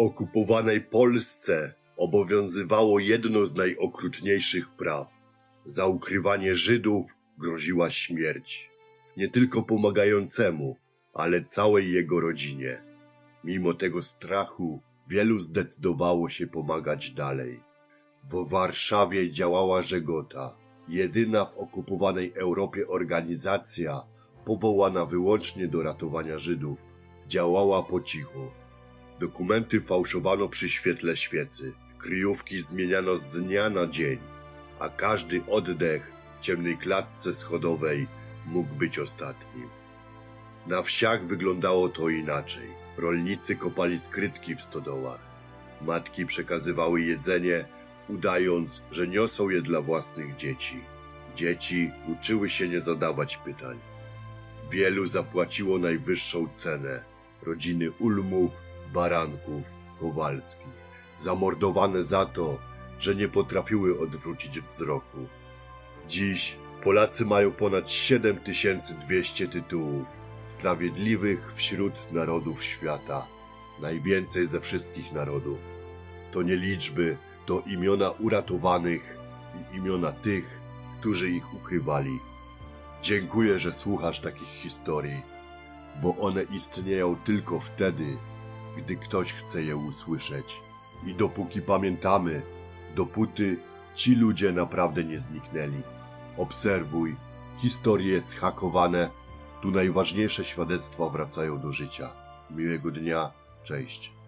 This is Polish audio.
okupowanej Polsce obowiązywało jedno z najokrutniejszych praw. Za ukrywanie Żydów groziła śmierć. Nie tylko pomagającemu, ale całej jego rodzinie. Mimo tego strachu, wielu zdecydowało się pomagać dalej. W Warszawie działała Żegota, jedyna w okupowanej Europie organizacja powołana wyłącznie do ratowania Żydów. Działała po cichu. Dokumenty fałszowano przy świetle świecy, kryjówki zmieniano z dnia na dzień, a każdy oddech w ciemnej klatce schodowej mógł być ostatnim. Na wsiach wyglądało to inaczej. Rolnicy kopali skrytki w stodołach. Matki przekazywały jedzenie, udając, że niosą je dla własnych dzieci. Dzieci uczyły się nie zadawać pytań. Wielu zapłaciło najwyższą cenę. Rodziny Ulmów, Baranków, Kowalskich. Zamordowane za to, że nie potrafiły odwrócić wzroku. Dziś Polacy mają ponad 7200 tytułów, sprawiedliwych wśród narodów świata. Najwięcej ze wszystkich narodów. To nie liczby, to imiona uratowanych i imiona tych, którzy ich ukrywali. Dziękuję, że słuchasz takich historii, bo one istnieją tylko wtedy, gdy ktoś chce je usłyszeć. I dopóki pamiętamy, dopóty ci ludzie naprawdę nie zniknęli. Obserwuj, historie zhakowane, tu najważniejsze świadectwa wracają do życia. Miłego dnia, cześć.